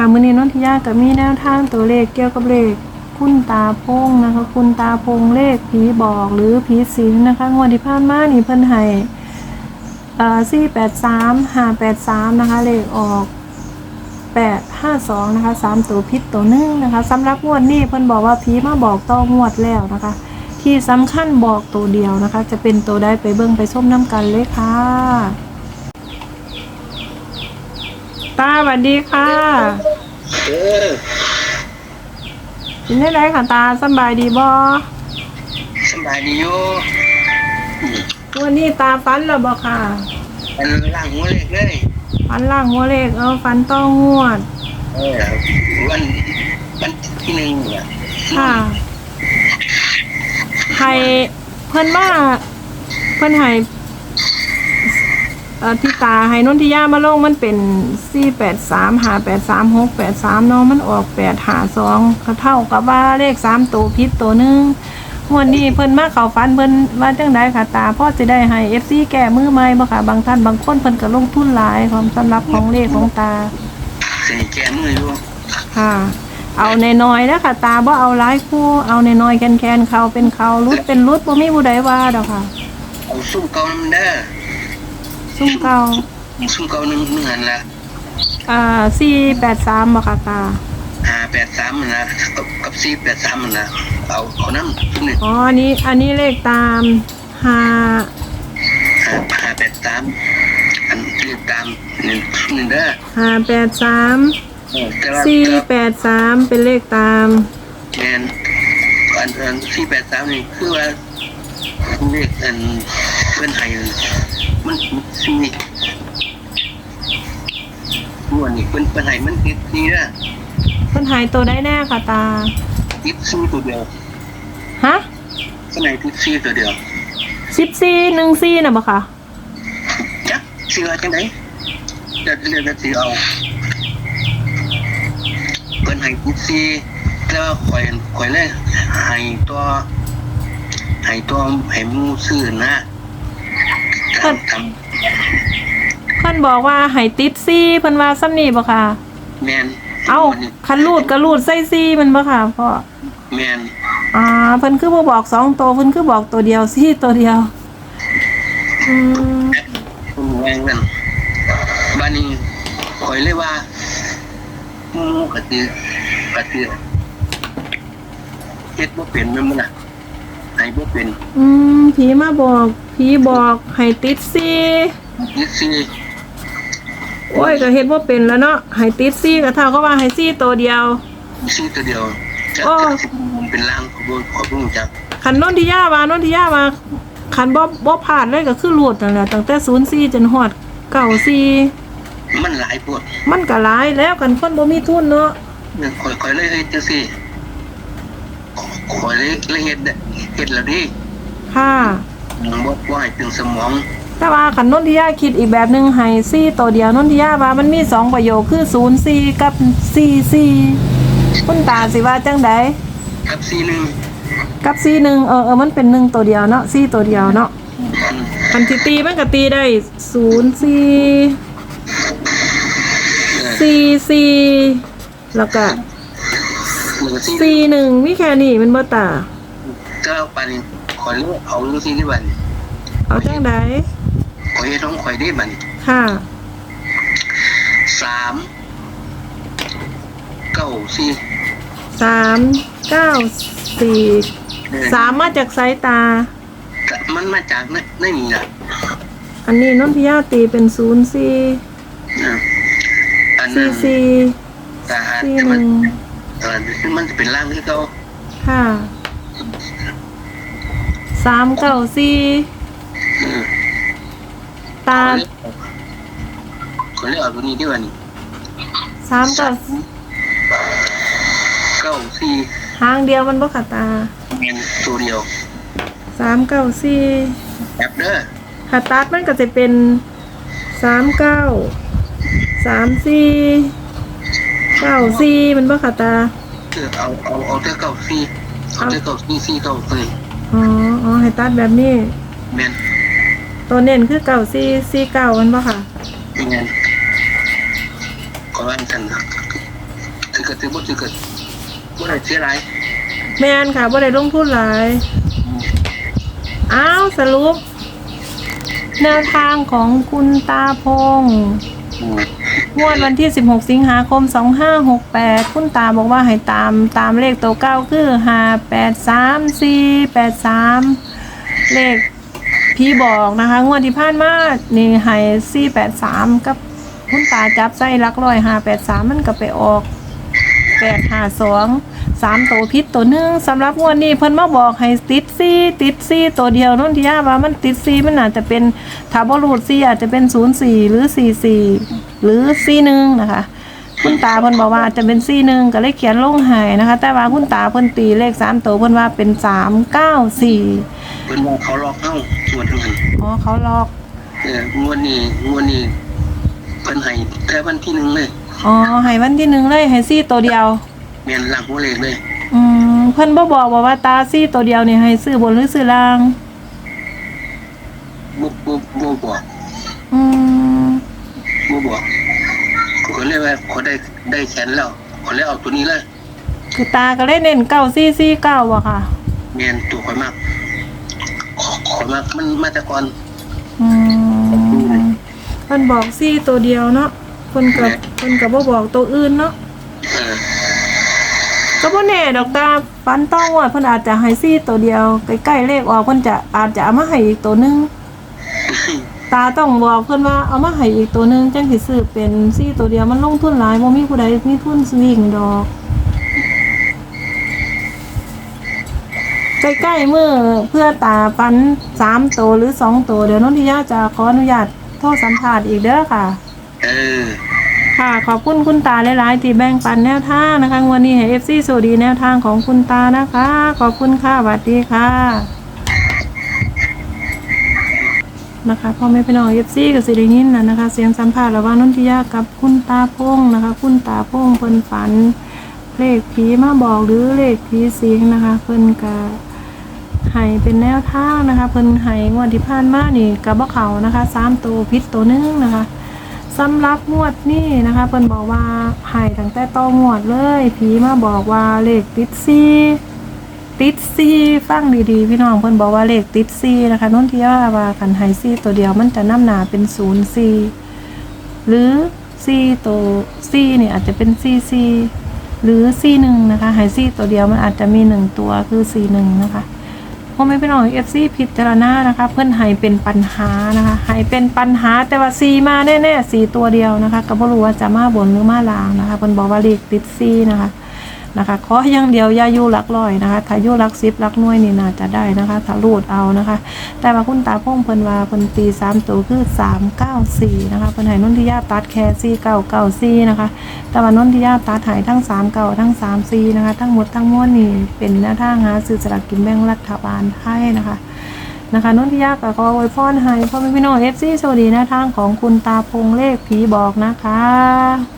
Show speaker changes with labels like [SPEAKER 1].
[SPEAKER 1] ค่ะมือนี้นนทิยาก็มีแนวทางตัวเลขเกี่ยวกับเลขคุณตาพงนะคะ คุณตาพงเลขผีบอกหรือผีสิงนะคะงวดที่ผ่านมานี่เพิ่นให้เอ่อ483 583นะคะ เลขออก852นะคะ3ตัวพิษตัวหนึ่งนะคะสำหรับงวดนี้เพิ่นบอกว่าผีมาบอกต่องงวดแล้วนะคะ ที่สำคัญบอกตัวเดียวนะคะ จะเป็นตัวใดไปเบิ่งไปชมน้ำกันเลยค่ะ ตาสวัสดีค่ะ
[SPEAKER 2] เออ
[SPEAKER 1] เป็นได้ไรค่ะตาสำบายดีบ่
[SPEAKER 2] สบายดีอยู่อืม
[SPEAKER 1] วันนี้ตาฟันแล้วบ่ค่ะ
[SPEAKER 2] อันล่างหัวเล็กเลย
[SPEAKER 1] ฟันล่างหัวเลขเอาฟันต้องงวด
[SPEAKER 2] เออวันวันที่หนึ่งเนี่ย
[SPEAKER 1] ค่ะให้เพิ่นมาเพิ่นให้เอ่อ ที่ตาให้นนทิยามาลงมันเป็น483 583 683เนาะมันออก852ก็เท่ากับว่าเลข3ตัวผิดตัวหนึงงวดนี้เพิ่นมาเข้าฝันเพิ่นว่าจังไดค่ะตาพ่อจะได้ให้ FC แก้มือใหม่บ่ค่ะ บางท่านบางคนเพิ่นก็ลงทุนหลายความสำหรับของเลขของตา
[SPEAKER 2] สนิทแกมืออยู่
[SPEAKER 1] ค่ะ เอาในน้อยๆนะค่ะ ตาบ่เอาหลายคู่เอาในน้อยๆแคนๆเขาเป็นเขารุดเป็นรุดบ่มีผู้ใดว่าดอกค่ะ
[SPEAKER 2] เอาซุ่มเก่าน้ำเด้อ
[SPEAKER 1] ซุ่มเก่า
[SPEAKER 2] ซุ่มเก่าหนึ่งหนึ่งอันละ
[SPEAKER 1] อ่า483บ่ค่ะตา
[SPEAKER 2] ห้าแปดสามมันละกับกับสี่แปดสามมันละเอาเอาน้ำซุ่มนี่
[SPEAKER 1] อ๋ออันนี้อันนี้เลขตาม5
[SPEAKER 2] ห้าห้าแปดสามอันเรียกตามหนึ่งหนึ่งเด้อ
[SPEAKER 1] 583
[SPEAKER 2] เออแต่ว่าแต่ว่า
[SPEAKER 1] 483เป็นเลขตาม
[SPEAKER 2] แมนอันอันสี่แปดสามนี่คือว่าเลขอันเพื่อนไทย มันมันสี่ม่วนี่เพื่อนเพื่อนไทยมันติดนี่นะ
[SPEAKER 1] เพิ่นหายตัวได้แน่ค่ะตา
[SPEAKER 2] ติดสี่ตัวเดียว
[SPEAKER 1] ฮะ
[SPEAKER 2] ข้างในติดสี่ตัวเดียว
[SPEAKER 1] 14 14น่ะบ่ค่ะ
[SPEAKER 2] จักสี่ว่าจังไหนจะเรียกกันสี่เอาเพื่อนไทยติดสี่แล้วข่อยข่อยเลยให้ตัวให้ตัวให้หมูซื้อนะ ทำทำ
[SPEAKER 1] เพิ่นบอกว่าให้ติด4เพิ่นว่าซ้ำนี่บ่ค่ะ
[SPEAKER 2] แมน
[SPEAKER 1] เอ้าคันรูดก็รูดใส่4มันบ่ค่ะพ่อ
[SPEAKER 2] แมน
[SPEAKER 1] อ่าเพิ่นคือบ่บอกสองตัวเพิ่นคือบอกตัวเดียวสี่ตัวเดียวอืม
[SPEAKER 2] คุณแมงนั่นบ้านนี้คอยเลยว่าหมูกระตือกระตือเฮ็ดบ่เป็นแม่นบ่ล่ะให้ บ่เป็น
[SPEAKER 1] อืมผีมาบอกผีบอกให้ติดซี่
[SPEAKER 2] ยึดซี่
[SPEAKER 1] โอ้ยก็เฮ็ดบ่เป็นแล้วเนาะให้ติดซี่ก็เท่ากับว่าให้ซี่ตัวเดียว
[SPEAKER 2] ซี่ตัวเดียวจะ
[SPEAKER 1] โอ้
[SPEAKER 2] จะสิเป็นลางขบวนขอบ่รู้จัก
[SPEAKER 1] คันนนทิยาว่านนทิยาว่าคันบ่บ่ผ่านเลยก็คือหลุดนั่นแหละตั้งแต่04จนฮอด94
[SPEAKER 2] มันหลายปวด
[SPEAKER 1] มันก็หลายแล้วกันคนบ่มีทุนเนาะ
[SPEAKER 2] เนี่ยคอยคอยเลยเฮ็ดจังซี่คอยเลยเลยเฮ็ด เด้อเฮ็ดแล้วดิ
[SPEAKER 1] ค่ะ
[SPEAKER 2] บ่บ่ให้ถึงสมอง
[SPEAKER 1] แต่ว่าขันนนทิยาคิดอีกแบบหนึ่งให้ซี่ตัวเดียวนนทิยาว่ามันมีสองประโยคคือศูนย์สี่กับสี่สี่คุณตาสิว่าจังใด
[SPEAKER 2] กับซี่หนึง
[SPEAKER 1] กับสี่หนึ่งเออเออมันเป็นหนึ่งตัวเดียวเนาะสี่ตัวเดียวเนาะ
[SPEAKER 2] อืม
[SPEAKER 1] คันที่ตีมันก็ตีได้ศูนย์สี่
[SPEAKER 2] เออ
[SPEAKER 1] สี่สี่แล้วก็
[SPEAKER 2] มันก็ซี่
[SPEAKER 1] สี่หนึ่งมีแค่นี้มันบ่ตา
[SPEAKER 2] ก็ปานนี้ขอยรู้เอาจังซี่ที่บัดนี้
[SPEAKER 1] เอาจังใด
[SPEAKER 2] ข่อยเฮ็ดของข่อยได้บัดนี้
[SPEAKER 1] ค่ะ
[SPEAKER 2] สามเก้าสี่
[SPEAKER 1] สามเก้าสี่
[SPEAKER 2] เออ
[SPEAKER 1] สามมาจากสายตา
[SPEAKER 2] ก็มันมาจากในในนี่น่ะ
[SPEAKER 1] อันนี้นนทิยาตีเป็นศูนย์สี่
[SPEAKER 2] เอออัน
[SPEAKER 1] สี่
[SPEAKER 2] นั้น
[SPEAKER 1] สี่
[SPEAKER 2] แต่อัน
[SPEAKER 1] สี่
[SPEAKER 2] ที่
[SPEAKER 1] ห
[SPEAKER 2] มัน
[SPEAKER 1] นึ่ง
[SPEAKER 2] เออที่มันจะเป็นร่างที่เขา
[SPEAKER 1] ค่ะ สามเก้าสี่
[SPEAKER 2] เออ
[SPEAKER 1] ตา
[SPEAKER 2] เขาเรียกเอาตัวนี้ที่ว่านี่
[SPEAKER 1] สามเก้า
[SPEAKER 2] เก้าสี่
[SPEAKER 1] หางเดียวมันบ่ขาตา
[SPEAKER 2] เงินตัวเดียว
[SPEAKER 1] สามเก้าสี่
[SPEAKER 2] แอปเด้อ
[SPEAKER 1] ขาตัดมันก็จะเป็นสามเก้าสามสี่เก้าสี่มันบ่ขาตา
[SPEAKER 2] เออเอาเอาเอาแต่เก้าสี่ เอาแต่เก้าสี่สี่เก้าสี่
[SPEAKER 1] อ๋ออ๋อให้ตัดแบบนี้
[SPEAKER 2] แมน
[SPEAKER 1] ตัวเน้นคือเก้าสี่สี่เก้ามันบ่ค่ะ
[SPEAKER 2] เงินขอว่าฉันนะเกิดถึงบ่ถือเกิดบ่ได้เสียหลาย
[SPEAKER 1] แมนค่ะบ่ได้ลงทุนหลายอ้าวสรุป แนวทางของคุณตาพงษ์
[SPEAKER 2] อืม
[SPEAKER 1] งวดวันที่ 16 สิงหาคม 2568 คุณตาบอกว่าให้ตามตามเลขตัวเก้าคือ583483 เลขพี่บอกนะคะ งวดที่ผ่านมานี่ให้483 กับคุณตาจับใส่หลักร้อย583 มันก็ไปออก 852สามตัวพิษตัวหนึ่งสำหรับงวดนี้เพิ่นมาบอกให้ติดซีติดซีตัวเดียวนนทิยาว่ามันติดซีมันอาจจะเป็นถ้าบ่รูดซีอาจจะเป็นศูนย์สี่หรือสี่สี่ หรือซีหนึ่งนะคะ คุณตาเพิ่นบอกว่าอาจจะเป็นซีหนึ่งก็เลยเขียนลงให้นะคะ แต่ว่าคุณตาเพิ่นตีเลขสามตัวเพิ่นว่าเป็นสามเก้าสี่
[SPEAKER 2] เพิ่นว่าเขาหลอกเฮางวดทั้งนั้น
[SPEAKER 1] อ๋อเขาลอก
[SPEAKER 2] เอองวดนี้งวดนี้เพิ่นให้แค่วันที่หนึ่งเลย
[SPEAKER 1] อ๋อให้วันที่หนึ่งเลยให้ซีตัวเดียว
[SPEAKER 2] แม่นหลังหัวเลขเลย
[SPEAKER 1] อืมเพิ่นบ่บอกว่าตาซีตัวเดียวนี่ให้ซื้อบนหรือซื้อล่าง
[SPEAKER 2] บ่บ่บ่บอก
[SPEAKER 1] อืม
[SPEAKER 2] บ่บอกก็เลยว่าขอได้ได้แขนแล้วขอเลยเอาตัวนี้เลย
[SPEAKER 1] คือตาก็เลยเน้นเก้าซี่ซี่เก้าอะค่ะ
[SPEAKER 2] แม่นตัวข่อยมากขอขอยมากมันมาแต่ก่อน
[SPEAKER 1] อืมเพิ่นบอกซี่ตัวเดียวเนาะเพิ่นกับเพิ่นกับบ่บอกตัวอื่นเนาะ
[SPEAKER 2] เออ
[SPEAKER 1] ก็บ่แน่ดอกตาฟันต้องว่าเพิ่นอาจจะให้ซี่ตัวเดียวใกล้ๆเลขออกเพิ่นจะอาจจะเอามาให้อีกตัวหนึง ตาต้องบอกเพิ่นว่าเอามาให้อีกตัวหนึงจังสิซื้อเป็นซี่ตัวเดียวมันลงทุนหลายบ่มีผู้ใดมีทุนวิ่งดอกใกล้ๆมือเพื่อตาฟันสามตัวหรือสองตัวเดี๋ยวนนทิยาจะขออนุญาตโทษสัมภาษณ์อีกเด้อค่ะ
[SPEAKER 2] เออ
[SPEAKER 1] ค่ะขอบคุณคุณตาหลายๆที่แบ่งปันแนวทางนะคะวันนี้ให้เอฟซีสวัสดีแนวทางของคุณตานะคะ ขอบคุณค่ะสวัสดีค่ะ นะคะพ่อแม่พี่น้องเอฟซีกับสิรินินนะนะคะ เสียงสัมภาษณ์ระหว่างนนทิยากับคุณตาพงนะคะ คุณตาพงเพิ่นฝัน เลขผีมาบอกหรือเลขผีสิงนะคะ เพิ่นกะให้เป็นแนวทางนะคะ เพิ่นให้งวดที่ผ่านมานี่กับบ่เขานะคะสามตัวพิษตัวหนึงนะคะสำหรับงวดนี้นะคะ เพิ่นบอกว่าให้ตั้งแต่ต้งวดเลยผีมาบอกว่าเลขติดซี ติดซีฟังดีๆ พี่น้องเพิ่นบอกว่าเลขติดซีนะคะนุ่นทิยาว่าคันไฮซีตัวเดียวมันจะน้ำหนาเป็นศูนย์ซีหรือซีตัวซีเนี่ยอาจจะเป็นซีซีหรือซีหนึ่งนะคะไฮซีตัวเดียวมันอาจจะมีหนึ่งตัวคือซีหนึ่งนะคะพ่อแม่พี่น้องเอฟซีพิจารณานะคะ เพื่อนให้เป็นปัญหานะคะให้เป็นปัญหาแต่ว่าซีมาแน่ๆสีตัวเดียวนะคะก็บ่รู้ว่าจะมาบนหรือมาลางนะคะเพิ่นบอกว่าเลขติดซีนะคะ นะคะ ขออย่างเดียวอย่ายู่ลักร้อยนะคะถ้ายู่ลักสิบหลักน่วยนี่น่าจะได้นะคะถ้ารูดเอานะคะ แต่ว่าคุณตาพ่งเพิ่นว่าเพิ่นตีสามตัวคือสามเก้าสี่นะคะเพิ่นให้นนทิยาตัดแค่สี่เก้าเก้าสี่นะคะ แต่ว่านนทิยาตัดหายทั้งสามเก่าทั้งสามซีนะคะ ทั้งหมดทั้งมวลนี่เป็นแนวทางหาซื้อสลากกินแบ่งรัฐบาลไทยนะคะนะคะนุ่นทิยาก็ขออวยพรให้พ่อแม่พี่น้องเอฟซีโชคดีแนวทางของคุณตาพงเลขผีบอกนะคะ